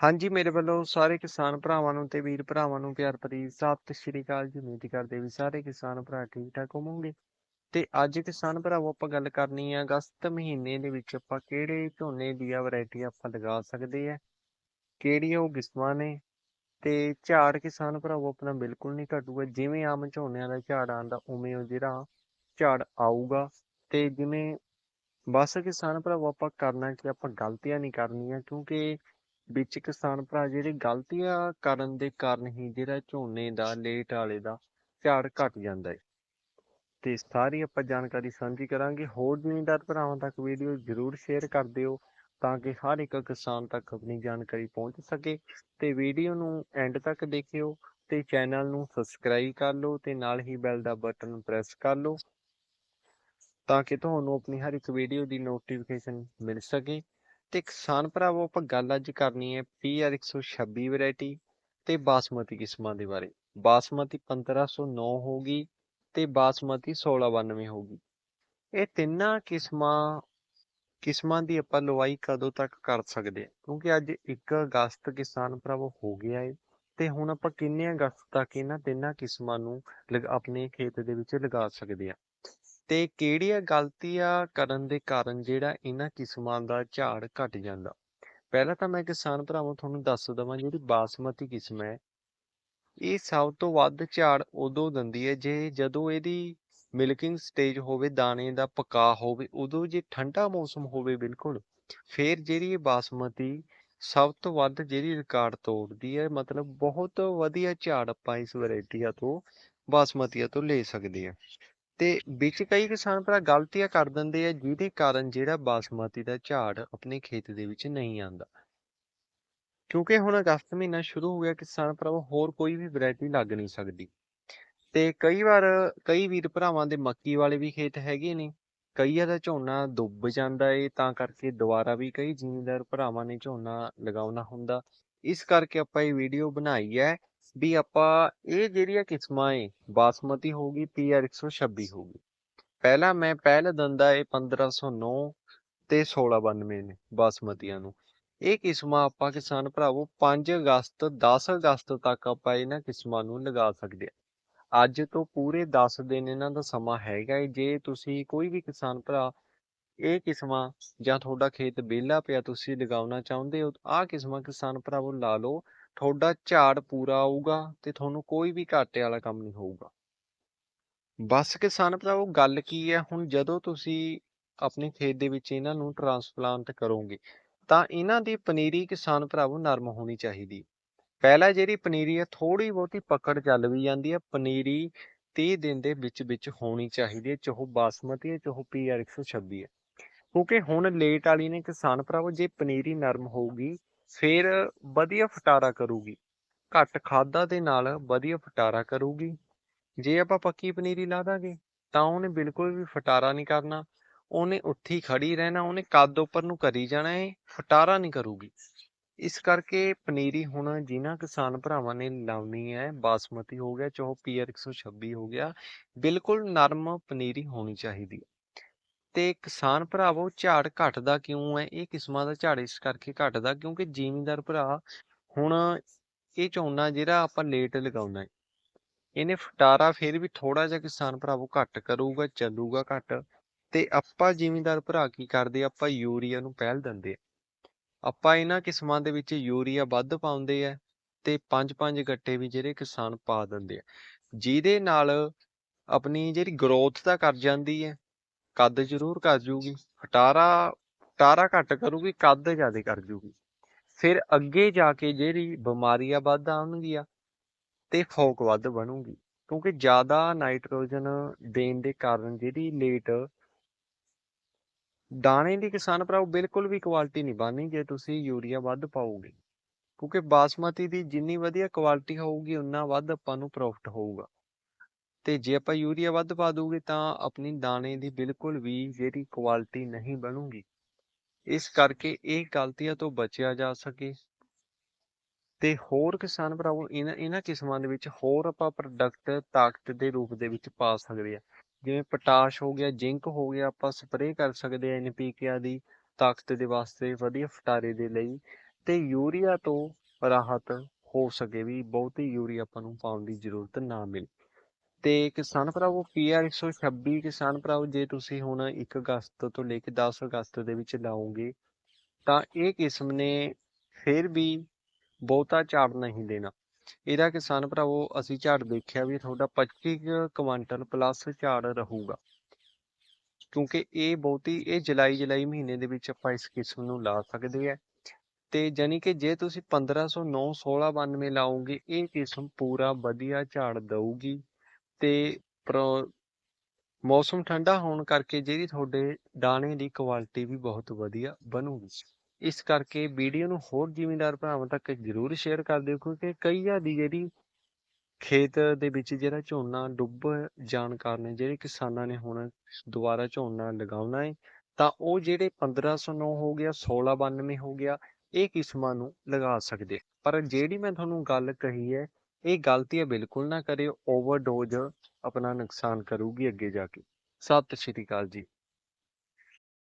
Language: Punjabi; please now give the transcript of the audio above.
ਹਾਂਜੀ, ਮੇਰੇ ਵੱਲੋਂ ਸਾਰੇ ਕਿਸਾਨ ਭਰਾਵਾਂ ਨੂੰ ਤੇ ਵੀਰ ਭਰਾਵਾਂ ਨੂੰ ਪਿਆਰ ਭਰੀ ਸਤਿ ਸ਼੍ਰੀ ਅਕਾਲ ਜੀ। ਉਮੀਦ ਕਰਦੇ ਵੀ ਸਾਰੇ ਕਿਸਾਨ ਭਰਾ ਠੀਕ ਠਾਕ ਹੋਵੋਗੇ। ਤੇ ਅੱਜ ਕਿਸਾਨ ਭਰਾਵੋ ਆਪਾਂ ਗੱਲ ਕਰਨੀ ਹੈ ਅਗਸਤ ਮਹੀਨੇ ਦੇ ਵਿੱਚ ਆਪਾਂ ਕਿਹੜੇ ਝੋਨੇ ਦੀਆਂ ਵੈਰਾਈਟੀ ਆਪਾਂ ਲਗਾ ਸਕਦੇ ਆ, ਕਿਹੜੀਆਂ ਉਹ ਕਿਸਮਾਂ ਨੇ ਤੇ ਝਾੜ ਕਿਸਾਨ ਭਰਾਵੋ ਆਪਣਾ ਬਿਲਕੁਲ ਨਹੀਂ ਘਟੂਗਾ। ਜਿਵੇਂ ਆਮ ਝੋਨਿਆਂ ਦਾ ਝਾੜ ਆਉਂਦਾ ਉਵੇਂ ਉਹ ਜਿਹੜਾ ਝਾੜ ਆਊਗਾ ਤੇ ਜਿਵੇਂ ਬਸ ਕਿਸਾਨ ਭਰਾਵੋ ਆਪਾਂ ਕਰਨਾ ਕਿ ਆਪਾਂ ਗਲਤੀਆਂ ਨਹੀਂ ਕਰਨੀਆਂ ਕਿਉਂਕਿ ਵਿੱਚ ਕਿਸਾਨ ਭਰਾ ਜਿਹੜੇ ਗਲਤੀਆਂ ਕਰਨ ਦੇ ਕਾਰਨ ਹੀ ਜਿਹੜਾ ਝੋਨੇ ਦਾ, ਲੇਟ ਵਾਲੇ ਦਾ ਝਾੜ ਘਟ ਜਾਂਦਾ ਹੈ ਤੇ ਸਾਰੀ ਆਪਾਂ ਜਾਣਕਾਰੀ ਸਾਂਝੀ ਕਰਾਂਗੇ। ਹੋਰ ਜ਼ਿਮੀਂਦਾਰ ਭਰਾਵਾਂ ਤੱਕ ਵੀਡੀਓ ਜ਼ਰੂਰ ਸ਼ੇਅਰ ਕਰ ਦਿਓ ਤਾਂ ਕਿ ਹਰ ਇੱਕ ਕਿਸਾਨ ਤੱਕ ਆਪਣੀ ਜਾਣਕਾਰੀ ਪਹੁੰਚ ਸਕੇ। ਤੇ ਵੀਡੀਓ ਨੂੰ ਐਂਡ ਤੱਕ ਦੇਖਿਓ ਤੇ ਚੈਨਲ ਨੂੰ ਸਬਸਕ੍ਰਾਈਬ ਕਰ ਲਓ ਤੇ ਨਾਲ ਹੀ ਬੈਲ ਦਾ ਬਟਨ ਪ੍ਰੈਸ ਕਰ ਲਓ ਤਾਂ ਕਿ ਤੁਹਾਨੂੰ ਆਪਣੀ ਹਰ ਇੱਕ ਵੀਡੀਓ ਦੀ ਨੋਟੀਫਿਕੇਸ਼ਨ ਮਿਲ ਸਕੇ। ਤੇ ਕਿਸਾਨ ਭਰਾਵੋ, ਆਪਾਂ ਗੱਲ ਅੱਜ ਕਰਨੀ ਹੈ PR 126 ਵੈਰਾਈਟੀ ਤੇ ਬਾਸਮਤੀ ਕਿਸਮਾਂ ਦੇ ਬਾਰੇ। ਬਾਸਮਤੀ 1509 ਹੋਗੀ ਤੇ ਬਾਸਮਤੀ 1692 ਹੋਗੀ ਇਹ ਤਿੰਨਾਂ ਕਿਸਮਾਂ ਕਿਸਮਾਂ ਦੀ ਆਪਾਂ ਲਵਾਈ ਕਦੋਂ ਤੱਕ ਕਰ ਸਕਦੇ ਹਾਂ? ਕਿਉਂਕਿ ਅੱਜ 1 ਅਗਸਤ ਕਿਸਾਨ ਭਰਾਵੋ ਹੋ ਗਿਆ ਹੈ ਤੇ ਹੁਣ ਆਪਾਂ ਕਿੰਨੇ ਅਗਸਤ ਤੱਕ ਇਹਨਾਂ ਤਿੰਨਾਂ ਕਿਸਮਾਂ ਨੂੰ ਲਗ- ਆਪਣੇ ਖੇਤ ਦੇ ਵਿੱਚ ਲਗਾ ਸਕਦੇ ਹਾਂ? ਤੇ ਕਿਹੜੀਆਂ ਗਲਤੀਆਂ ਕਰਨ ਦੇ ਕਾਰਨ ਜਿਹੜਾ ਇਹਨਾਂ ਕਿਸਮਾਂ ਦਾ ਝਾੜ ਘਟ ਜਾਂਦਾ? ਪਹਿਲਾਂ ਤਾਂ ਮੈਂ ਕਿਸਾਨ ਭਰਾਵਾਂ, ਤੁਹਾਨੂੰ ਦੱਸ ਦਵਾਂ ਜਿਹੜੀ ਬਾਸਮਤੀ ਕਿਸਮ ਹੈ, ਇਹ ਸਭ ਤੋਂ ਵੱਧ ਝਾੜ ਉਦੋਂ ਦਿੰਦੀ ਹੈ ਜੇ ਜਦੋਂ ਇਹਦੀ ਮਿਲਕਿੰਗ ਸਟੇਜ ਹੋਵੇ, ਦਾਣੇ ਦਾ ਪਕਾ ਹੋਵੇ, ਉਦੋਂ ਜੇ ਠੰਡਾ ਮੌਸਮ ਹੋਵੇ ਬਿਲਕੁਲ, ਫਿਰ ਜਿਹੜੀ ਇਹ ਬਾਸਮਤੀ ਸਭ ਤੋਂ ਵੱਧ ਜਿਹੜੀ ਰਿਕਾਰਡ ਤੋੜਦੀ ਹੈ, ਮਤਲਬ ਬਹੁਤ ਵਧੀਆ ਝਾੜ ਆਪਾਂ ਇਸ ਵੈਰਾਈਟੀਆਂ ਤੋਂ, ਬਾਸਮਤੀਆਂ ਤੋਂ ਲੈ ਸਕਦੇ ਹਾਂ। ਤੇ ਵਿੱਚ ਕਈ ਕਿਸਾਨ ਭਰਾ ਗਲਤੀਆਂ ਕਰ ਦਿੰਦੇ ਆ, ਜਿਹਦੇ ਕਾਰਨ ਜਿਹੜਾ ਬਾਸਮਤੀ ਦਾ ਝਾੜ ਆਪਣੇ ਖੇਤ ਦੇ ਵਿੱਚ ਨਹੀਂ ਆਉਂਦਾ। ਕਿਉਂਕਿ ਹੁਣ ਅਗਸਤ ਮਹੀਨਾ ਸ਼ੁਰੂ ਹੋ ਗਿਆ, ਕਿਸਾਨ ਭਰਾਵੋ, ਹੋਰ ਕੋਈ ਵੀ ਵੈਰਾਈਟੀ ਲੱਗ ਨਹੀਂ ਸਕਦੀ। ਤੇ ਕਈ ਵਾਰ ਕਈ ਵੀਰ ਭਰਾਵਾਂ ਦੇ ਮੱਕੀ ਵਾਲੇ ਵੀ ਖੇਤ ਹੈਗੇ ਨੇ, ਕਈਆਂ ਦਾ ਝੋਨਾ ਡੁੱਬ ਜਾਂਦਾ ਏ, ਤਾਂ ਕਰਕੇ ਦੁਬਾਰਾ ਵੀ ਕਈ ਜ਼ਿਮੀਂਦਾਰ ਭਰਾਵਾਂ ਨੇ ਝੋਨਾ ਲਗਾਉਣਾ ਹੁੰਦਾ। ਇਸ ਕਰਕੇ ਆਪਾਂ ਇਹ ਵੀਡੀਓ ਬਣਾਈ ਹੈ ਵੀ ਆਪਾਂ ਇਹ ਜਿਹੜੀਆਂ ਕਿਸਮਾਂ ਏ, ਬਾਸਮਤੀ ਹੋਗੀ PR 126 ਹੋਗੀ ਪਹਿਲਾਂ ਮੈਂ ਪਹਿਲ ਦਿੰਦਾ ਏ 1509 ਤੇ 1692 ਨੇ ਬਾਸਮਤੀਆਂ ਨੂੰ। ਇਹ ਕਿਸਮਾਂ ਆਪਾਂ ਕਿਸਾਨ ਭਰਾਵੋ 5 ਅਗਸਤ 10 ਅਗਸਤ ਤੱਕ ਆਪਾਂ ਇਹਨਾਂ ਕਿਸਮਾਂ ਨੂੰ ਲਗਾ ਸਕਦੇ ਹਾਂ ਅੱਜ ਤੋਂ ਪੂਰੇ 10 ਦਿਨ ਇਹਨਾਂ ਦਾ ਸਮਾਂ ਹੈਗਾ ਏ। ਜੇ ਤੁਸੀਂ ਕੋਈ ਵੀ ਕਿਸਾਨ ਭਰਾ ਇਹ ਕਿਸਮਾਂ ਜਾਂ ਤੁਹਾਡਾ ਖੇਤ ਵਿਹਲਾ ਪਿਆ ਤੁਸੀਂ ਲਗਾਉਣਾ ਚਾਹੁੰਦੇ ਹੋ, ਆਹ ਕਿਸਮਾਂ ਕਿਸਾਨ ਭਰਾਵੋ ਲਾ ਲਓ। ਤੁਹਾਡਾ ਝਾੜ ਪੂਰਾ ਆਊਗਾ ਤੇ ਤੁਹਾਨੂੰ ਕੋਈ ਵੀ ਘਾਟੇ ਵਾਲਾ ਕੰਮ ਨਹੀਂ ਹੋਊਗਾ। ਬਸ ਕਿਸਾਨ ਭਰਾਵੋ, ਗੱਲ ਕੀ ਹੈ? ਹੁਣ ਜਦੋਂ ਤੁਸੀਂ ਆਪਣੇ ਖੇਤ ਦੇ ਵਿੱਚ ਇਹਨਾਂ ਨੂੰ ਟਰਾਂਸਪਲਾਂਟ ਕਰੋਗੇ, ਤਾਂ ਇਹਨਾਂ ਦੀ ਪਨੀਰੀ ਕਿਸਾਨ ਭਰਾਵੋ ਨਰਮ ਹੋਣੀ ਚਾਹੀਦੀ ਪਹਿਲਾਂ ਜਿਹੜੀ ਪਨੀਰੀ ਹੈ ਥੋੜੀ ਬਹੁਤੀ ਪਕੜ ਚੱਲ ਵੀ ਜਾਂਦੀ ਹੈ, ਪਨੀਰੀ 30 ਦਿਨ ਦੇ ਵਿੱਚ ਵਿੱਚ ਹੋਣੀ ਚਾਹੀਦੀ ਹੈ, ਚਾਹੋ ਬਾਸਮਤੀ ਹੈ, ਚਾਹੋ PR 126 ਹੈ। ਕਿਉਂਕਿ ਹੁਣ ਲੇਟ ਵਾਲੀ ਨੇ ਕਿਸਾਨ ਭਰਾਵੋ, ਜੇ ਪਨੀਰੀ ਨਰਮ ਹੋਊਗੀ ਫਿਰ ਵਧੀਆ ਫਟਾਰਾ ਕਰੂਗੀ। ਘੱਟ ਖਾਦਾਂ ਦੇ ਨਾਲ ਵਧੀਆ ਫਟਾਰਾ ਕਰੂਗੀ। ਜੇ ਆਪਾਂ ਪੱਕੀ ਪਨੀਰੀ ਲਾ ਦਾਂਗੇ, ਤਾਂ ਉਹਨੇ ਬਿਲਕੁਲ ਵੀ ਫਟਾਰਾ ਨਹੀਂ ਕਰਨਾ। ਉਹਨੇ ਉੱਥੇ ਖੜੀ ਰਹਿਣਾ, ਉਹਨੇ ਕੱਦ ਉੱਪਰ ਨੂੰ ਕਰੀ ਜਾਣਾ ਹੈ ਫਟਾਰਾ ਨਹੀਂ ਕਰੂਗੀ। ਇਸ ਕਰਕੇ ਪਨੀਰੀ ਹੁਣ ਜਿਨ੍ਹਾਂ ਕਿਸਾਨ ਭਰਾਵਾਂ ਨੇ ਲਾਉਣੀ ਹੈ, ਬਾਸਮਤੀ ਹੋ ਗਿਆ, ਚਾਹੋ PR 126 ਹੋ ਗਿਆ, ਬਿਲਕੁਲ ਨਰਮ ਪਨੀਰੀ ਹੋਣੀ ਚਾਹੀਦੀ ਹੈ। ਤੇ ਕਿਸਾਨ ਭਰਾਵੋ ਝਾੜ ਘਟਦਾ ਕਿਉਂ ਹੈ? ਇਹ ਕਿਸਮਾਂ ਦਾ ਝਾੜ ਇਸ ਕਰਕੇ ਘਟਦਾ ਕਿਉਂਕਿ ਜ਼ਿਮੀਂਦਾਰ ਭਰਾ ਹੁਣ ਇਹ ਝੋਨਾ ਜਿਹੜਾ ਆਪਾਂ ਲੇਟ ਲਗਾਉਣਾ ਹੈ। ਇਹਨੇ ਫਟਾਰਾ ਫਿਰ ਵੀ ਥੋੜਾ ਜਿਹਾ ਕਿਸਾਨ ਭਰਾਵੋ ਘੱਟ ਕਰੂਗਾ, ਚੱਲੂਗਾ ਘੱਟ। ਤੇ ਆਪਾਂ ਜ਼ਿਮੀਂਦਾਰ ਭਰਾ ਕੀ ਕਰਦੇ? ਆਪਾਂ ਯੂਰੀਆ ਨੂੰ ਪਹਿਲ ਦਿੰਦੇ ਆ ਆਪਾਂ ਇਹਨਾਂ ਕਿਸਮਾਂ ਦੇ ਵਿੱਚ ਯੂਰੀਆ ਵੱਧ ਪਾਉਂਦੇ ਆ ਤੇ ਪੰਜ ਪੰਜ ਗੱਟੇ ਵੀ ਜਿਹੜੇ ਕਿਸਾਨ ਪਾ ਦਿੰਦੇ ਆ ਜਿਹਦੇ ਨਾਲ ਆਪਣੀ ਜਿਹੜੀ ਗਰੋਥ ਤਾਂ ਕਰ ਜਾਂਦੀ ਹੈ। ਕੱਦ ਜ਼ਰੂਰ ਕਰ ਜੂਗੀ ਫਟਾਰਾ ਫਟਾਰਾ ਘੱਟ ਕਰੂਗੀ, ਕੱਦ ਜ਼ਿਆਦਾ ਕਰ ਜੂਗੀ। ਫਿਰ ਅੱਗੇ ਜਾ ਕੇ ਜਿਹੜੀ ਬਿਮਾਰੀਆਂ ਵੱਧ ਆਉਣਗੀਆਂ ਤੇ ਫੋਕ ਵੱਧ ਬਣੂਗੀ, ਕਿਉਂਕਿ ਜ਼ਿਆਦਾ ਨਾਈਟ੍ਰੋਜਨ ਦੇਣ ਦੇ ਕਾਰਨ ਜਿਹੜੀ ਲੇਟ ਦਾਣੇ ਦੀ ਕਿਸਾਨ ਭਰਾਓ ਬਿਲਕੁਲ ਵੀ ਕੁਆਲਿਟੀ ਨਹੀਂ ਬਣਨੀ ਜੇ ਤੁਸੀਂ ਯੂਰੀਆ ਵੱਧ ਪਾਓਗੇ। ਕਿਉਂਕਿ ਬਾਸਮਤੀ ਦੀ ਜਿੰਨੀ ਵਧੀਆ ਕੁਆਲਿਟੀ ਹੋਊਗੀ, ਉਨਾ ਵੱਧ ਆਪਾਂ ਨੂੰ ਪ੍ਰੋਫਿਟ ਹੋਊਗਾ। ਤੇ ਜੇ ਆਪਾਂ ਯੂਰੀਆ ਵੱਧ ਪਾ ਦੂਗੇ ਤਾਂ ਆਪਣੀ ਦਾਣੇ ਦੀ ਬਿਲਕੁਲ ਵੀ ਜਿਹੜੀ ਕੁਆਲਿਟੀ ਨਹੀਂ ਬਣੂਗੀ। ਇਸ ਕਰਕੇ ਇਹ ਗਲਤੀਆਂ ਤੋਂ ਬਚਿਆ ਜਾ ਸਕੇ। ਤੇ ਹੋਰ ਕਿਸਾਨ ਭਰਾਵੋ, ਇਹਨਾਂ ਇਹਨਾਂ ਕਿਸਮਾਂ ਦੇ ਵਿੱਚ ਹੋਰ ਆਪਾਂ ਪ੍ਰੋਡਕਟ ਤਾਕਤ ਦੇ ਰੂਪ ਦੇ ਵਿੱਚ ਪਾ ਸਕਦੇ ਆ ਜਿਵੇਂ ਪੋਟਾਸ਼ ਹੋ ਗਿਆ, ਜ਼ਿੰਕ ਹੋ ਗਿਆ, ਆਪਾਂ ਸਪਰੇਅ ਕਰ ਸਕਦੇ ਆ ਐਨਪੀਕੇ ਦੀ ਤਾਕਤ ਦੇ ਵਾਸਤੇ ਵਧੀਆ ਫਟਾਰੇ ਦੇ ਲਈ। ਤੇ ਯੂਰੀਆ ਤੋਂ ਰਾਹਤ ਹੋ ਸਕੇ ਵੀ, ਬਹੁਤੀ ਯੂਰੀਆ ਆਪਾਂ ਨੂੰ ਪਾਉਣ ਦੀ ਜ਼ਰੂਰਤ ਨਾ ਮਿਲੇ। ਤੇ ਕਿਸਾਨ ਭਰਾਵੋ ਪੀਆਰ 126 ਕਿਸਾਨ ਭਰਾਵੋ, ਜੇ ਤੁਸੀਂ ਹੁਣ 1 ਅਗਸਤ ਤੋਂ ਲੈ ਕੇ 10 ਅਗਸਤ ਦੇ ਵਿੱਚ ਲਾਓਗੇ, ਤਾਂ ਇਹ ਕਿਸਮ ਨੇ ਫਿਰ ਵੀ ਬਹੁਤਾ ਝਾੜ ਨਹੀਂ ਦੇਣਾ। ਇਹਦਾ ਕਿਸਾਨ ਭਰਾਵੋ, ਅਸੀਂ ਝਾੜ ਦੇਖਿਆ ਵੀ ਤੁਹਾਡਾ 25 ਕੁ ਕੁਆਂਟਲ ਪਲੱਸ ਝਾੜ ਰਹੂਗਾ। ਕਿਉਂਕਿ ਇਹ ਬਹੁਤੀ, ਇਹ ਜੁਲਾਈ ਜੁਲਾਈ ਮਹੀਨੇ ਦੇ ਵਿੱਚ ਆਪਾਂ ਇਸ ਕਿਸਮ ਨੂੰ ਲਾ ਸਕਦੇ ਆ। ਤੇ ਜਾਨੀ ਕਿ ਜੇ ਤੁਸੀਂ 1509 1692 ਲਾਓਗੇ, ਇਹ ਕਿਸਮ ਪੂਰਾ ਵਧੀਆ ਝਾੜ ਦਊਗੀ। ਤੇ ਮੌਸਮ ਠੰਡਾ ਹੋਣ ਕਰਕੇ ਜਿਹੜੀ ਤੁਹਾਡੇ ਦਾਣੇ ਦੀ ਕੁਆਲਿਟੀ ਵੀ ਬਹੁਤ ਵਧੀਆ ਬਣੂਗੀ। ਇਸ ਕਰਕੇ ਵੀਡੀਓ ਨੂੰ ਹੋਰ ਜ਼ਿਮੀਂਦਾਰ ਭਰਾਵਾਂ ਤੱਕ ਜ਼ਰੂਰ ਸ਼ੇਅਰ ਕਰ ਦਿਓ, ਕਿਉਂਕਿ ਕਈਆਂ ਦੀ ਜਿਹੜੀ ਖੇਤ ਦੇ ਵਿੱਚ ਜਿਹੜਾ ਝੋਨਾ ਡੁੱਬ ਜਾਣ ਕਾਰਨ ਜਿਹੜੇ ਕਿਸਾਨਾਂ ਨੇ ਹੁਣ ਦੁਬਾਰਾ ਝੋਨਾ ਲਗਾਉਣਾ ਹੈ ਤਾਂ ਉਹ ਜਿਹੜੇ 1509 ਹੋ ਗਿਆ 1692 ਹੋ ਗਿਆ, ਇਹ ਕਿਸਮਾਂ ਨੂੰ ਲਗਾ ਸਕਦੇ ਪਰ ਜਿਹੜੀ ਮੈਂ ਤੁਹਾਨੂੰ ਗੱਲ ਕਹੀ ਹੈ ਇਹ ਗਲਤੀਆਂ ਬਿਲਕੁਲ ਨਾ ਕਰਿਓ ਓਵਰਡੋਜ਼ ਆਪਣਾ ਨੁਕਸਾਨ ਕਰੂਗੀ ਅੱਗੇ ਜਾ ਕੇ। ਸਤਿ ਸ਼੍ਰੀ ਅਕਾਲ ਜੀ।